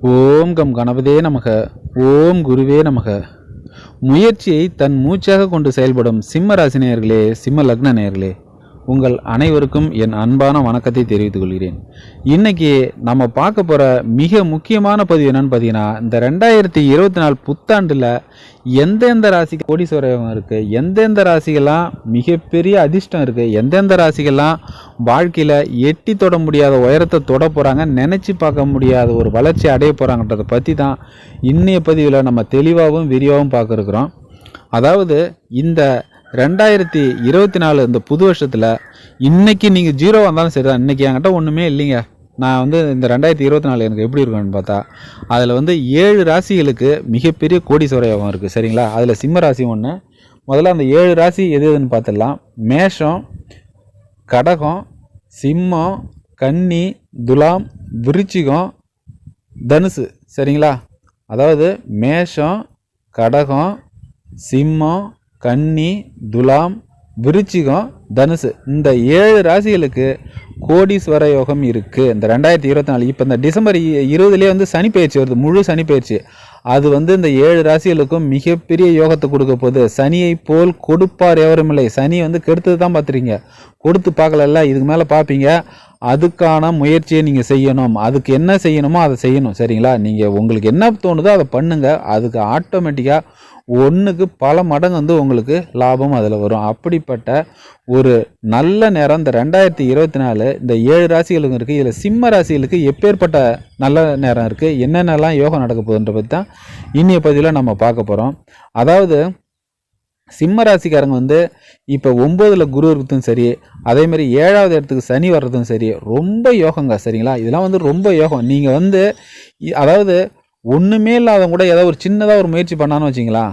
ஓம் come கணபதே நமக. ஓம் குருவே நமக. முயற்சியை தன் மூச்சாக கொண்டு செயல்படும் சிம்ம ராசி நேயர்களே சிம்ம லக்ன நேயர்களே உங்கள் அனைவருக்கும் என் அன்பான வணக்கத்தை தெரிவித்துக் கொள்கிறேன். இன்னைக்கு நம்ம பார்க்க போகிற மிக முக்கியமான பதிவு என்னன்னு பார்த்தீங்கன்னா இந்த ரெண்டாயிரத்தி இருபத்தி நாலு புத்தாண்டில் எந்தெந்த ராசிக்கு கோடீஸ்வரம் இருக்குது எந்தெந்த ராசிகள்லாம் மிகப்பெரிய அதிர்ஷ்டம் இருக்குது எந்தெந்த ராசிகள்லாம் வாழ்க்கையில் எட்டி தொட முடியாத உயரத்தை தொட போகிறாங்க நினச்சி பார்க்க முடியாத ஒரு வளர்ச்சி அடைய போகிறாங்கன்றதை பற்றி தான் இன்னைய பதிவில் நம்ம தெளிவாகவும் விரிவாகவும் பார்க்குறோம். அதாவது இந்த ரெண்டாயிரத்தி இருபத்தி நாலு இந்த புது வருஷத்தில் இன்றைக்கி நீங்கள் ஜீரோ வந்தாலும் சரி தான் இன்றைக்கி என்கிட்ட ஒன்றுமே இல்லைங்க. நான் வந்து இந்த ரெண்டாயிரத்தி இருபத்தி நாலு எனக்கு எப்படி இருக்குன்னு பார்த்தா அதில் வந்து ஏழு ராசிகளுக்கு மிகப்பெரிய கோடீஸ்வர யோகம் இருக்குது சரிங்களா? அதில் சிம்ம ராசி ஒன்று முதல்ல அந்த ஏழு ராசி எது எதுன்னு பார்த்துடலாம். மேஷம் கடகம் சிம்மம் கன்னி துலாம் விருச்சிகம் தனுசு. சரிங்களா? அதாவது மேஷம் கடகம் சிம்மம் கன்னி துலாம் விருச்சிகம் தனுசு. இந்த ஏழு ராசிகளுக்கு கோடீஸ்வர யோகம் இருக்குது இந்த ரெண்டாயிரத்தி இருபத்தி நாலு இப்போ இந்த டிசம்பர் இருபதுலேயே வந்து சனி பயிற்சி வருது முழு சனி பயிற்சி. அது வந்து இந்த ஏழு ராசிகளுக்கும் மிகப்பெரிய யோகத்தை கொடுக்க போகுது. சனியை போல் கொடுப்பார் எவருமில்லை சனி வந்து கெடுத்தது தான் பார்த்துறீங்க கொடுத்து பார்க்கலல்ல இதுக்கு மேலே பார்ப்பீங்க. அதுக்கான முயற்சியை நீங்கள் செய்யணும். அதுக்கு என்ன செய்யணுமோ அதை செய்யணும் சரிங்களா? நீங்கள் உங்களுக்கு என்ன தோணுதோ அதை பண்ணுங்கள் அதுக்கு ஆட்டோமேட்டிக்காக ஒன்றுக்கு பல மடங்கு வந்து உங்களுக்கு லாபம் அதில் வரும். அப்படிப்பட்ட ஒரு நல்ல நேரம் இந்த ரெண்டாயிரத்தி இருபத்தி நாலு இந்த ஏழு ராசிகளுக்கு இருக்குது இதில் சிம்ம ராசிகளுக்கு எப்பேற்பட்ட நல்ல நேரம் இருக்குது என்னென்னலாம் யோகம் நடக்க போகுதுன்ற பற்றி தான் இன்னைய பதிவில் நம்ம பார்க்க போகிறோம் அதாவது சிம்ம ராசிக்காரங்க வந்து இப்போ ஒம்போதில் குரு இருக்கிறதும் சரி அதே மாதிரி ஏழாவது இடத்துக்கு சனி வர்றதும் சரி ரொம்ப யோகங்க சரிங்களா? இதெல்லாம் வந்து ரொம்ப யோகம். நீங்கள் வந்து அதாவது ஒன்றுமே இல்லாதவங்க கூட ஏதாவது ஒரு சின்னதாக ஒரு முயற்சி பண்ணான்னு வச்சிங்களா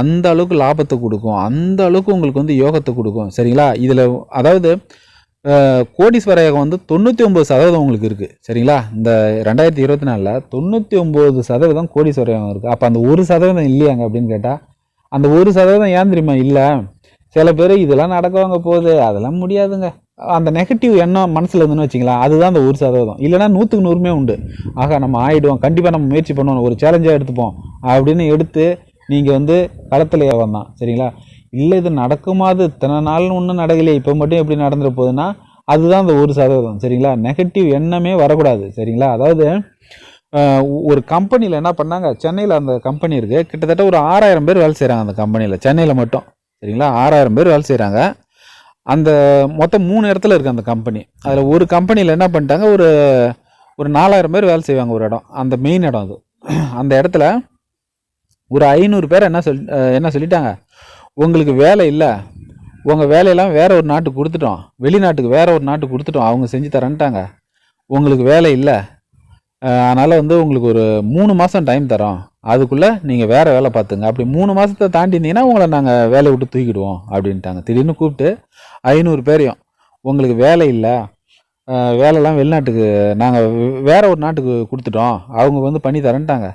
அந்த அளவுக்கு லாபத்தை கொடுக்கும். அந்த அளவுக்கு உங்களுக்கு வந்து யோகத்தை கொடுக்கும். சரிங்களா? இதில் அதாவது கோடீஸ்வர யோகம் வந்து தொண்ணூற்றி ஒம்பது சதவீதம் உங்களுக்கு இருக்குது சரிங்களா? இந்த ரெண்டாயிரத்தி இருபத்தி நாலில் தொண்ணூற்றி ஒம்பது சதவீதம் கோடீஸ்வர யோகம் இருக்குது அப்போ அந்த ஒரு சதவீதம் இல்லையாங்க அப்படின்னு கேட்டால் அந்த ஒரு சதவீதம் ஏன் தெரியுமா? இல்லை. சில பேர் இதெல்லாம் நடக்கவங்க போகுது. அதெல்லாம் முடியாதுங்க. அந்த நெகட்டிவ் எண்ணம் மனசில் இருந்துன்னு வச்சிங்களா அதுதான் அந்த ஒரு சதவீதம். இல்லைன்னா நூற்றுக்கு நூறுமே உண்டு. ஆகா நம்ம ஆயிடுவோம். கண்டிப்பாக நம்ம முயற்சி பண்ணுவோம். ஒரு சேலஞ்சாக எடுத்துப்போம். அப்படின்னு எடுத்து நீங்கள் வந்து களத்தில் வந்தான் சரிங்களா? இல்லை இது நடக்குமாது இத்தனை நாள்னு ஒன்றும் நடக்கலையே. இப்போ மட்டும் எப்படி நடந்துட போகுதுன்னா அதுதான் அந்த ஒரு சதவீதம். சரிங்களா? நெகட்டிவ் எண்ணமே வரக்கூடாது. சரிங்களா? அதாவது ஒரு கம்பெனியில் என்ன பண்ணாங்க? சென்னையில் அந்த கம்பெனி இருக்குது கிட்டத்தட்ட ஒரு ஆறாயிரம் பேர் வேலை செய்கிறாங்க அந்த கம்பெனியில் சென்னையில் மட்டும். சரிங்களா? ஆறாயிரம் பேர் வேலை செய்கிறாங்க அந்த மொத்தம் மூணு இடத்துல இருக்குது அந்த கம்பெனி அதில் ஒரு கம்பெனியில் என்ன பண்ணிட்டாங்க? ஒரு ஒரு நாலாயிரம் பேர் வேலை செய்வாங்க ஒரு இடம். அந்த மெயின் இடம் அது. அந்த இடத்துல ஒரு ஐநூறு பேர் என்ன சொல் என்ன சொல்லிட்டாங்க? உங்களுக்கு வேலை இல்லை. உங்கள் வேலையெல்லாம் வேற ஒரு நாட்டுக்கு கொடுத்துட்டோம். வெளிநாட்டுக்கு வேறு ஒரு நாட்டுக்கு கொடுத்துட்டோம். அவங்க செஞ்சு தரேன்ட்டாங்க. உங்களுக்கு வேலை இல்லை. அதனால் வந்து உங்களுக்கு ஒரு மூணு மாதம் டைம் தரோம். அதுக்குள்ளே நீங்கள் வேறு வேலை பார்த்துங்க. அப்படி மூணு மாதத்தை தாண்டினீங்கன்னா உங்களை நாங்கள் வேலையை விட்டு தூக்கிடுவோம் அப்படின்ட்டாங்க. திடீர்னு கூப்பிட்டு ஐநூறு பேரையும் உங்களுக்கு வேலை இல்லை. வேலைலாம் வெளிநாட்டுக்கு நாங்கள் வேறு ஒரு நாட்டுக்கு கொடுத்துட்டோம். அவங்க வந்து பண்ணி தரேன்ட்டாங்க.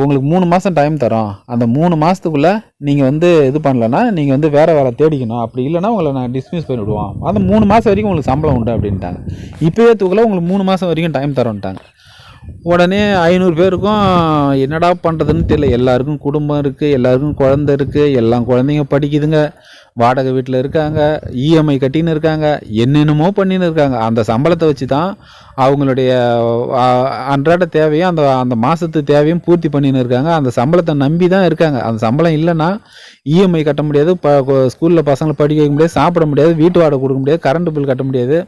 உங்களுக்கு மூணு மாதம் டைம் தரோம். அந்த மூணு மாதத்துக்குள்ளே நீங்கள் வந்து இது பண்ணலன்னா நீங்கள் வந்து வேறு வேலை தேடிக்கணும். அப்படி இல்லைன்னா உங்களை நான் டிஸ்மிஸ் பண்ணிவிடுவோம் அந்த மூணு மாதம் வரைக்கும் உங்களுக்கு சம்பளம் உண்டு அப்படின்ட்டாங்க. இப்போவே தூக்கல உங்களுக்கு மூணு மாதம் வரைக்கும் டைம் தரோன்ட்டாங்க. உடனே ஐநூறு பேருக்கும் என்னடா பண்ணுறதுன்னு தெரியல. எல்லாருக்கும் குடும்பம் இருக்குது எல்லாருக்கும் குழந்த இருக்குது எல்லா குழந்தைங்க படிக்குதுங்க. வாடகை வீட்டில் இருக்காங்க இஎம்ஐ கட்டின்னு இருக்காங்க என்னென்னமோ பண்ணின்னு இருக்காங்க. அந்த சம்பளத்தை வச்சு தான் அவங்களுடைய அன்றாட தேவையும் அந்த அந்த மாதத்து தேவையும் பூர்த்தி பண்ணின்னு இருக்காங்க. அந்த சம்பளத்தை நம்பி தான் இருக்காங்க. அந்த சம்பளம் இல்லைன்னா இஎம்ஐ கட்ட முடியாது ப ஸ்கூலில் பசங்களை படிக்க வைக்க முடியாது சாப்பிட முடியாது வீட்டு வாடகை கொடுக்க முடியாது கரண்ட் பில் கட்ட முடியாது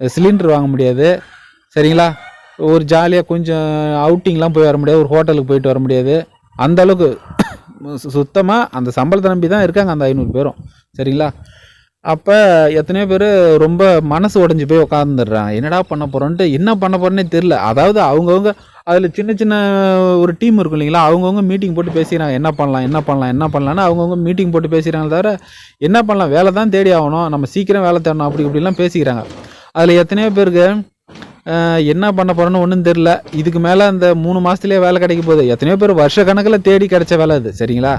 சிலிண்டர் வாங்க முடியாது. சரிங்களா? ஒரு ஜாலியாக கொஞ்சம் அவுட்டிங்லாம் போய் வர முடியாது. ஒரு ஹோட்டலுக்கு போயிட்டு வர முடியாது. அந்த அளவுக்கு சுத்தமாக அந்த சம்பளத்தை நம்பி தான் இருக்காங்க அந்த ஐநூறு பேரும். சரிங்களா? அப்போ எத்தனையோ பேர் ரொம்ப மனசு உடஞ்சி போய் உட்காந்துடுறான் என்னடா பண்ண போகிறோன்ட்டு என்ன பண்ண போகிறேன்னே தெரில அதாவது அவங்கவுங்க அதில் சின்ன சின்ன ஒரு டீம் இருக்கும் இல்லைங்களா? அவங்கவுங்க மீட்டிங் போட்டு பேசிக்கிறாங்க. என்ன பண்ணலாம் என்ன பண்ணலாம் என்ன பண்ணலான்னு அவங்கவுங்க மீட்டிங் போட்டு பேசிக்கிறாங்க தவிர என்ன பண்ணலாம்? வேலை தான் தேடி ஆகணும். நம்ம சீக்கிரம் வேலை தேடணும். அப்படி இப்படிலாம் பேசிக்கிறாங்க. அதில் எத்தனையோ பேருக்கு என்ன பண்ண போகிறோன்னு ஒன்றும் தெரில இதுக்கு மேலே அந்த மூணு மாதத்துலேயே வேலை கிடைக்க போகுது. எத்தனையோ பேர் வருஷ கணக்கில் தேடி கிடைச்ச வேலை அது சரிங்களா?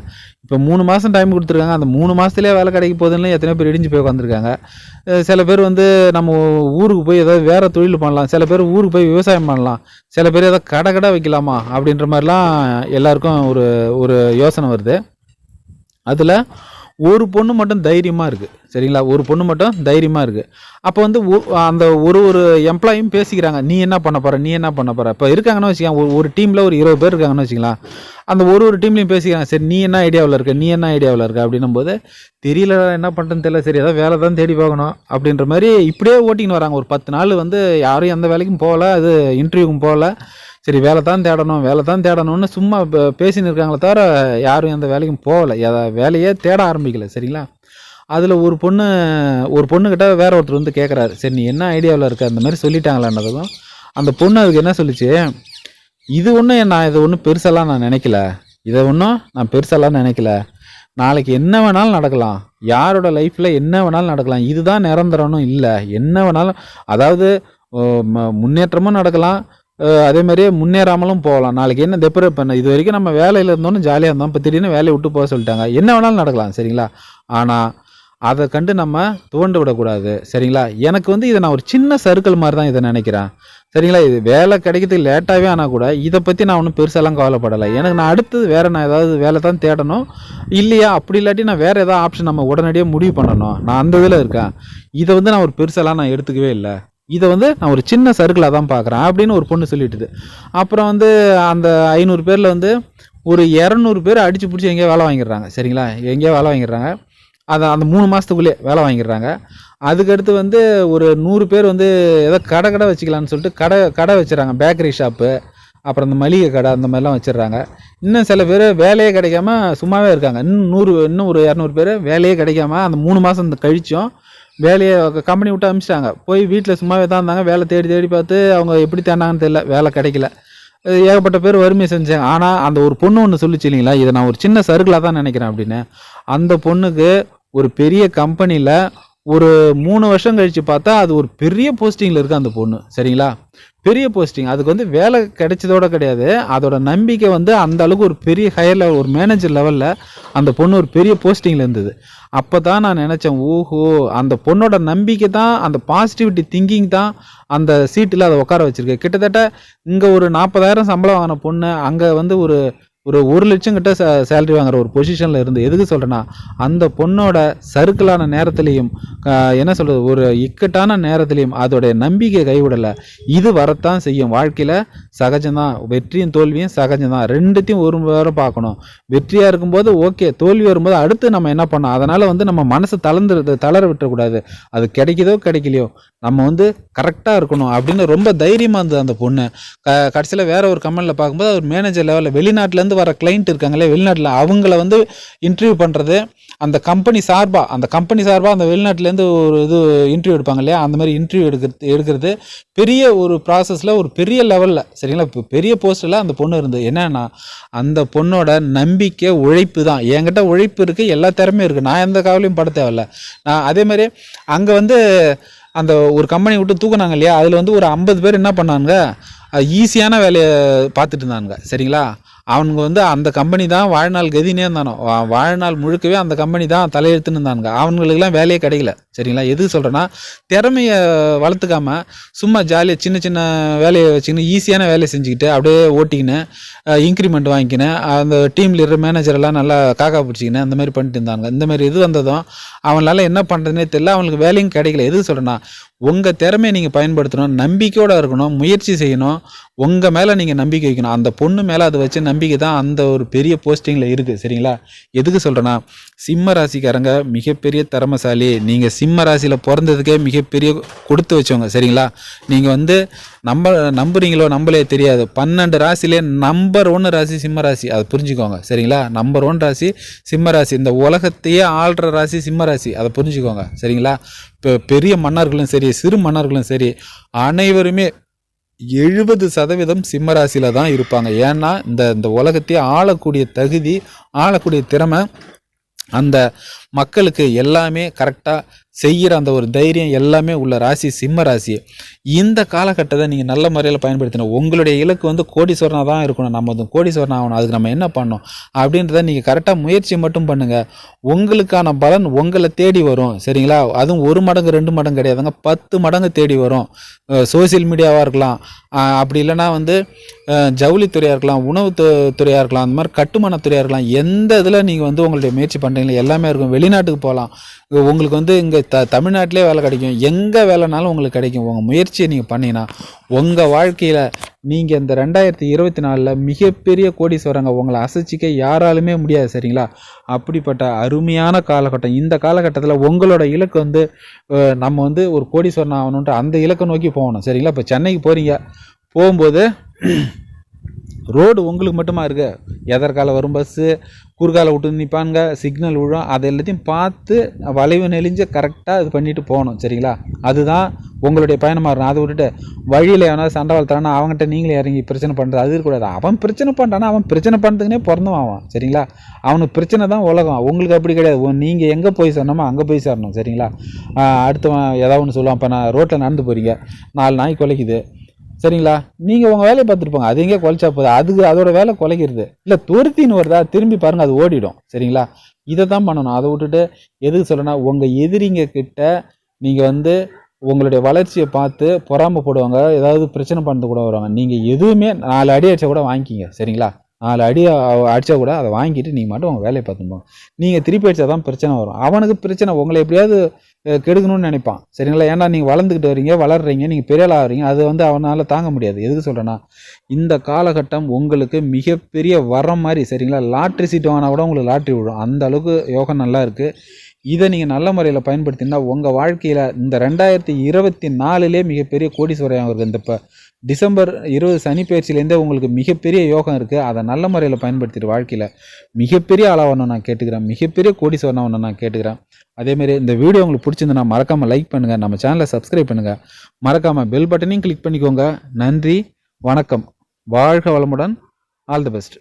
இப்போ மூணு மாதம் டைம் கொடுத்துருக்காங்க. அந்த மூணு மாதத்துலேயே வேலை கிடைக்க போகுதுன்னு எத்தனையோ பேர் இடிஞ்சு போய் உட்காந்துருக்காங்க சில பேர் வந்து நம்ம ஊருக்கு போய் ஏதாவது வேறு தொழில் பண்ணலாம். சில பேர் ஊருக்கு போய் விவசாயம் பண்ணலாம். சில பேர் ஏதாவது கடை கடை வைக்கலாமா அப்படின்ற மாதிரிலாம் எல்லாருக்கும் ஒரு ஒரு யோசனை வருது. அதில் ஒரு பொண்ணு மட்டும் தைரியமாக இருக்குது சரிங்களா? ஒரு பொண்ணு மட்டும் தைரியமாக இருக்குது அப்போ வந்து அந்த ஒரு ஒரு எம்ப்ளாயும் பேசிக்கிறாங்க. நீ என்ன பண்ண போகிற நீ என்ன பண்ண போகிற இப்போ இருக்காங்கன்னு வச்சுக்கோங்க. ஒரு டீமில் ஒரு இருபது பேர் இருக்காங்கன்னு வச்சுக்கலாம் அந்த ஒரு ஒரு டீம்லையும் பேசிக்கிறாங்க. சரி நீ என்ன ஐடியாவில் இருக்க? நீ என்ன ஐடியாவில் இருக்க? அப்படின்னும் போது தெரியல என்ன பண்ணுறதுன்னு தெரியல. சரி ஏதாவது வேலை தான் தேடி பார்க்கணும் அப்படின்ற மாதிரி இப்படியே ஓட்டிங்னு வராங்க. ஒரு பத்து நாள் வந்து யாரும் எந்த வேலைக்கும் போகல. அது இன்டர்வியூக்கும் போகல. சரி வேலை தான் தேடணும் வேலை தான் தேடணும்னு சும்மா பேசின்னு இருக்காங்களே தவிர யாரும் எந்த வேலைக்கும் போகலை. எதா- வேலையே தேட ஆரம்பிக்கல சரிங்களா? அதில் ஒரு பொண்ணு ஒரு பொண்ணுக்கிட்ட வேற ஒருத்தர் வந்து கேட்குறாரு சரி நீ என்ன ஐடியாவில் இருக்க? அந்த மாதிரி சொல்லிட்டாங்களான்றதும் அந்த பொண்ணு அதுக்கு என்ன சொல்லிச்சு? இது ஒன்றும் நான் இதை ஒன்றும் பெருசெல்லாம் நான் நினைக்கல. இதை ஒன்றும் நான் பெருசெல்லாம் நினைக்கல. நாளைக்கு என்ன வேணாலும் நடக்கலாம். யாரோட லைஃப்பில் என்ன வேணாலும் நடக்கலாம். இதுதான் நிரந்தரம்னு இல்லை. என்ன வேணாலும் அதாவது ம- முன்னேற்றமும் நடக்கலாம். அதே மாதிரியே முன்னேறாமலும் போகலாம். நாளைக்கு என்ன தெப்பர பண்ண இது வரைக்கும் நம்ம வேலையில் இருந்தோம்னு ஜாலியாக இருந்தோம். இப்போ திடீர்னு வேலையை விட்டு போக சொல்லிட்டாங்க. என்ன வேணாலும் நடக்கலாம் சரிங்களா? ஆனால் அதை கண்டு நம்ம துவண்டு விடக்கூடாது சரிங்களா? எனக்கு வந்து இதை நான் ஒரு சின்ன சர்க்கிள் மாதிரி தான் இதை நினைக்கிறேன். சரிங்களா? இது வேலை கிடைக்கிறதுக்கு லேட்டாகவே ஆனால் கூட இதை பற்றி நான் ஒன்றும் பெருசாலாம் கவலைப்படலை. எனக்கு நான் அடுத்தது வேறு நான் ஏதாவது வேலை தான் தேடணும். இல்லையா? அப்படி இல்லாட்டி நான் வேறு ஏதாவது ஆப்ஷன் நம்ம உடனடியாக முடிவு பண்ணணும். நான் அந்த இதில் இருக்கேன். இதை வந்து நான் ஒரு பெருசாலாம் நான் எடுத்துக்கவே இல்லை. இதை வந்து நான் ஒரு சின்ன சர்க்கிளாக தான் பார்க்குறேன் அப்படின்னு ஒரு பொண்ணு சொல்லிட்டுது. அப்புறம் வந்து அந்த ஐநூறு பேரில் வந்து ஒரு இரநூறு பேர் அடித்து பிடிச்சி எங்கேயோ வேலை வாங்கிடுறாங்க. சரிங்களா? எங்கேயோ வேலை வாங்கிடுறாங்க. அதை அந்த மூணு மாதத்துக்குள்ளேயே வேலை வாங்கிடுறாங்க. அதுக்கடுத்து வந்து ஒரு நூறு பேர் வந்து ஏதோ கடை கடை வச்சுக்கலான்னு சொல்லிட்டு கடை கடை வச்சுறாங்க. பேக்கரி ஷாப்பு அப்புறம் இந்த மளிகை கடை அந்த மாதிரிலாம் வச்சிடுறாங்க. இன்னும் சில பேர் வேலையே கிடைக்காம சும்மாவே இருக்காங்க. இன்னும் நூறு இன்னும் ஒரு இரநூறு பேர் வேலையே கிடைக்காம அந்த மூணு மாதம் கழிச்சும் வேலையை கம்பெனி விட்டு அனுப்பிச்சிட்டாங்க போய் வீட்டில் சும்மாவே தான் இருந்தாங்க. வேலை தேடி தேடி பார்த்து அவங்க எப்படி தேடினாங்கன்னு தெரியல. வேலை கிடைக்கல. ஏகப்பட்ட பேர் வறுமை செஞ்சாங்க. ஆனால் அந்த ஒரு பொண்ணு ஒன்று சொல்லிச்சு இல்லைங்களா? இதை நான் ஒரு சின்ன சர்க்கிளாக தான் நினைக்கிறேன் அப்படின்னு. அந்த பொண்ணுக்கு ஒரு பெரிய கம்பெனியில் ஒரு மூணு வருஷம் கழித்து பார்த்தா அது ஒரு பெரிய போஸ்டிங்கில் இருக்குது அந்த பொண்ணு. சரிங்களா? பெரிய போஸ்டிங் அதுக்கு வந்து வேலை கிடைச்சதோட கிடையாது. அதோட நம்பிக்கை வந்து அந்த அளவுக்கு ஒரு பெரிய ஹையர் லெவல் ஒரு மேனேஜர் லெவலில் அந்த பொண்ணு ஒரு பெரிய போஸ்டிங்கில் இருந்தது. அப்போ தான் நான் நினச்சேன் ஓஹோ அந்த பொண்ணோட நம்பிக்கை தான் அந்த பாசிட்டிவிட்டி திங்கிங் தான் அந்த சீட்டில் அதை உட்கார வச்சுருக்கு. கிட்டத்தட்ட இங்கே ஒரு நாற்பதாயிரம் சம்பளம் வாங்கின பொண்ணு அங்கே வந்து ஒரு ஒரு ஒரு லட்சம் கிட்ட சேலரி வாங்குற ஒரு பொசிஷனில் இருந்து எதுக்கு சொல்கிறேன்னா அந்த பொண்ணோட சறுக்கலான நேரத்துலையும் என்ன சொல்கிறது ஒரு இக்கட்டான நேரத்துலையும் அதோடைய நம்பிக்கை கைவிடலை. இது வரத்தான் செய்யும். வாழ்க்கையில் சகஜம்தான். வெற்றியும் தோல்வியும் சகஜம்தான். ரெண்டுத்தையும் ஒரு வாரம் பார்க்கணும். வெற்றியாக இருக்கும்போது ஓகே தோல்வி வரும்போது அடுத்து நம்ம என்ன பண்ணோம் அதனால் வந்து நம்ம மனசு தளர்ந்து தளர விட்டுறக்கூடாது. அது கிடைக்குதோ கிடைக்கலையோ நம்ம வந்து கரெக்டாக இருக்கணும் அப்படின்னு ரொம்ப தைரியமாக இருந்தது அந்த பொண்ணு. க கடைசியில் வேற ஒரு கமெண்டில் பார்க்கும்போது ஒரு மேனேஜர் லெவலில் வெளிநாட்டிலேருந்து வர கிளைண்ட் இருக்காங்களே வெளிநாட்டில் அவங்கள வந்து இன்டர்வியூ பண்ணுறது அந்த கம்பெனி சார்பாக அந்த கம்பெனி சார்பாக அந்த வெளிநாட்டிலேருந்து ஒரு இது இன்டர்வியூ எடுப்பாங்க இல்லையா? அந்த மாதிரி இன்டர்வியூ எடுக்கிறது எடுக்கிறது பெரிய ஒரு ப்ராசஸில் ஒரு பெரிய லெவலில் சரிங்களா? இப்போ பெரிய போஸ்ட்டில் அந்த பொண்ணு இருந்தது. என்னென்னா அந்த பொண்ணோட நம்பிக்கை உழைப்பு தான். என்கிட்ட உழைப்பு இருக்குது எல்லா திறமையும் இருக்குது நான் எந்த கவலையும் பட தேவையில்ல. நான் அதே மாதிரி அங்கே வந்து அந்த ஒரு கம்பெனி விட்டு தூக்குனாங்க இல்லையா? அதில் வந்து ஒரு ஐம்பது பேர் என்ன பண்ணாங்க ஈஸியான வேலையை பார்த்துட்டு இருந்தானுங்க. சரிங்களா? அவனுங்க வந்து அந்த கம்பெனி தான் வாழ்நாள் கதினே இருந்தானோ? வாழ்நாள் முழுக்கவே அந்த கம்பெனி தான் தலையெழுத்துன்னு இருந்தானுங்க. அவனுங்களுக்குலாம் வேலையே கிடைக்கல. சரிங்களா? எது சொல்கிறேன்னா திறமையை வளர்த்துக்காம சும்மா ஜாலியாக சின்ன சின்ன வேலையை வச்சுக்கின்னு ஈஸியான வேலையை செஞ்சுக்கிட்டு அப்படியே ஓட்டிக்கின்னு இன்க்ரிமெண்ட் வாங்கிக்கின்னு அந்த டீமில் இருக்கிற மேனேஜரெல்லாம் நல்லா காக்கா பிடிச்சிக்கின்னு அந்த மாதிரி பண்ணிட்டு இருந்தாங்க இந்த மாதிரி இது வந்ததும் அவனால என்ன பண்ணுறதுனே தெரியல. அவனுக்கு வேலையும் கிடைக்கல. எது சொல்கிறேன்னா உங்கள் திறமையை நீங்கள் பயன்படுத்தணும் நம்பிக்கையோடு இருக்கணும் முயற்சி செய்யணும் உங்கள் மேலே நீங்கள் நம்பிக்கை வைக்கணும். அந்த பொண்ணு மேலே அதை வச்சு நம்பிக்கை தான் அந்த ஒரு பெரிய போஸ்டிங்கில் இருக்குது சரிங்களா? எதுக்கு சொல்கிறேன்னா சிம்ம ராசிக்காரங்க மிகப்பெரிய திறமசாலி. நீங்கள் சிம்ம ராசியில் பிறந்ததுக்கே மிகப்பெரிய கொடுத்து வச்சவங்க சரிங்களா? நீங்கள் வந்து நம்ப நம்புறீங்களோ நம்மளே தெரியாது. பன்னெண்டு ராசிலே நம்பர் ஒன்று ராசி சிம்ம ராசி. அதை புரிஞ்சுக்கோங்க சரிங்களா? நம்பர் ஒன் ராசி சிம்ம ராசி. இந்த உலகத்தையே ஆள்ற ராசி சிம்ம ராசி. அதை புரிஞ்சுக்கோங்க சரிங்களா? இப்போ பெரிய மன்னர்களும் சரி சிறு மன்னர்களும் சரி அனைவருமே எழுபது சதவீதம் சிம்ம தான் இருப்பாங்க. ஏன்னா இந்த இந்த உலகத்தையே ஆளக்கூடிய தகுதி ஆளக்கூடிய திறமை அந்த மக்களுக்கு எல்லாமே கரெக்டாக செய்கிற அந்த ஒரு தைரியம் எல்லாமே உள்ள ராசி சிம்ம ராசி. இந்த காலகட்டத்தை நீங்கள் நல்ல முறையில் பயன்படுத்தணும் உங்களுடைய இலக்கு வந்து கோடீஸ்வரனாக தான் இருக்கணும். நம்ம வந்து கோடீஸ்வரன் ஆகணும். அதுக்கு நம்ம என்ன பண்ணணும்? அப்படின்றத நீங்கள் கரெக்டாக முயற்சி மட்டும் பண்ணுங்கள் உங்களுக்கான பலன் உங்களை தேடி வரும். சரிங்களா? அதுவும் ஒரு மடங்கு ரெண்டு மடங்கு கிடையாதுங்க. பத்து மடங்கு தேடி வரும். சோசியல் மீடியாவாக இருக்கலாம். அப்படி இல்லைன்னா வந்து ஜவுளித்துறையாக இருக்கலாம் உணவு துறையாக இருக்கலாம் அந்த மாதிரி கட்டுமானத்துறையாக இருக்கலாம். எந்த இதில் நீங்கள் வந்து உங்களுடைய முயற்சி பண்ணுறீங்களோ எல்லாமே இருக்கும். வெளிநாட்டுக்கு போகலாம். உங்களுக்கு வந்து இங்கே த தமிழ்நாட்டிலே வேலை கிடைக்கும். எங்கே வேலைனாலும் உங்களுக்கு கிடைக்கும். உங்கள் முயற்சியை நீங்கள் பண்ணீங்கன்னா உங்கள் வாழ்க்கையில் நீங்கள் இந்த ரெண்டாயிரத்தி இருபத்தி நாலில் மிகப்பெரிய கோடீஸ்வரங்க உங்களை அசைச்சிக்க யாராலுமே முடியாது சரிங்களா? அப்படிப்பட்ட அருமையான காலகட்டம். இந்த காலகட்டத்தில் உங்களோட இலக்கு வந்து நம்ம வந்து ஒரு கோடீஸ்வரன் ஆகணுன்ட்டு அந்த இலக்கை நோக்கி போகணும் சரிங்களா? இப்போ சென்னைக்கு போகிறீங்க போகும்போது ரோடு உங்களுக்கு மட்டுமா இருக்கு? எதற்கால வரும் பஸ்ஸு குறுக்கால விட்டு நிற்பாங்க சிக்னல் விழும். அதை எல்லாத்தையும் பார்த்து வளைவு நெளிஞ்சு கரெக்டாக இது பண்ணிட்டு போகணும் சரிங்களா? அதுதான் உங்களுடைய பயணமாக இருக்கும். அதை விட்டுட்டு வழியில் எவனா சண்டை வளர்த்தானா அவங்ககிட்ட நீங்களே இறங்கி பிரச்சனை பண்ணுறது அது இருக்கக்கூடாது. அவன் பிரச்சனை பண்ணுறானா அவன் பிரச்சனை பண்ணுறதுக்குனே பிறந்தவன் அவன் சரிங்களா? அவனுக்கு பிரச்சனை தான் உலகம். உங்களுக்கு அப்படி கிடையாது. நீங்கள் எங்கே போய் சேரணுமோ அங்கே போய் சேரணும் சரிங்களா? அடுத்தவன் ஏதாவது ஒன்று சொல்லுவான். இப்போ நான் ரோட்டில் நடந்து போகிறீங்க நாலு நாய் குலைக்குது. சரிங்களா? நீங்கள் உங்கள் வேலையை பார்த்துருப்பாங்க அது எங்கே குலைச்சா போகுது அதுக்கு அதோட வேலை குலைக்கிறது. இல்லை துருத்தின்னு வருதா திரும்பி பாருங்கள் அது ஓடிடும். சரிங்களா? இதை தான் பண்ணணும். அதை விட்டுட்டு எதுக்கு சொல்லணும்னா உங்கள் எதிரிங்க கிட்ட நீங்கள் வந்து உங்களுடைய வளர்ச்சியை பார்த்து பொறாமப்படுவாங்க. ஏதாவது பிரச்சனை பண்ணது கூட வருவாங்க. நீங்கள் எதுவுமே நாலு அடி அடிச்சா கூட வாங்கிக்கிங்க. சரிங்களா? நாலு அடி அடித்தா கூட அதை வாங்கிட்டு நீங்கள் மட்டும் உங்கள் வேலையை பார்த்துப்போம் நீங்கள் திருப்பி அடித்தா தான் பிரச்சனை வரும். அவனுக்கு பிரச்சனை உங்களை எப்படியாவது கெடுக்கணும்னு நினைப்பான். சரிங்களா? ஏன்னா நீங்கள் வளர்ந்துக்கிட்டு வரீங்க வளர்றீங்க நீங்கள் பெரிய ஆள் ஆகிறீங்க. அது வந்து அவனால் தாங்க முடியாது. எதுக்கு சொல்கிறேன்னா இந்த காலகட்டம் உங்களுக்கு மிகப்பெரிய வரம் மாதிரி சரிங்களா? லாட்ரி சீட்டு வாங்கினா கூட உங்களுக்கு லாட்ரி விழும். அந்த அளவுக்கு யோகம் நல்லா இருக்குது இதை நீங்கள் நல்ல முறையில் பயன்படுத்தினா உங்கள் வாழ்க்கையில் இந்த ரெண்டாயிரத்தி இருபத்தி நாலுலே மிகப்பெரிய கோடீஸ்வரம் இருக்குது இந்த இப்போ டிசம்பர் இருபது சனி பயிற்சியிலேருந்தே உங்களுக்கு மிகப்பெரிய யோகம் இருக்குது அதை நல்ல முறையில் பயன்படுத்திட்டு வாழ்க்கையில் மிகப்பெரிய ஆளாகணும் நான் கேட்டுக்கிறேன். மிகப்பெரிய கோடீஸ்வரனை ஒன்று நான் கேட்டுக்கிறேன். அதேமாரி இந்த வீடியோ உங்களுக்கு பிடிச்சிருந்தா மறக்காமல் லைக் பண்ணுங்கள் நம்ம சேனலை சப்ஸ்கிரைப் பண்ணுங்கள் மறக்காமல் பெல் பட்டனையும் கிளிக் பண்ணிக்கோங்க. நன்றி வணக்கம். வாழ்க வளமுடன். All the best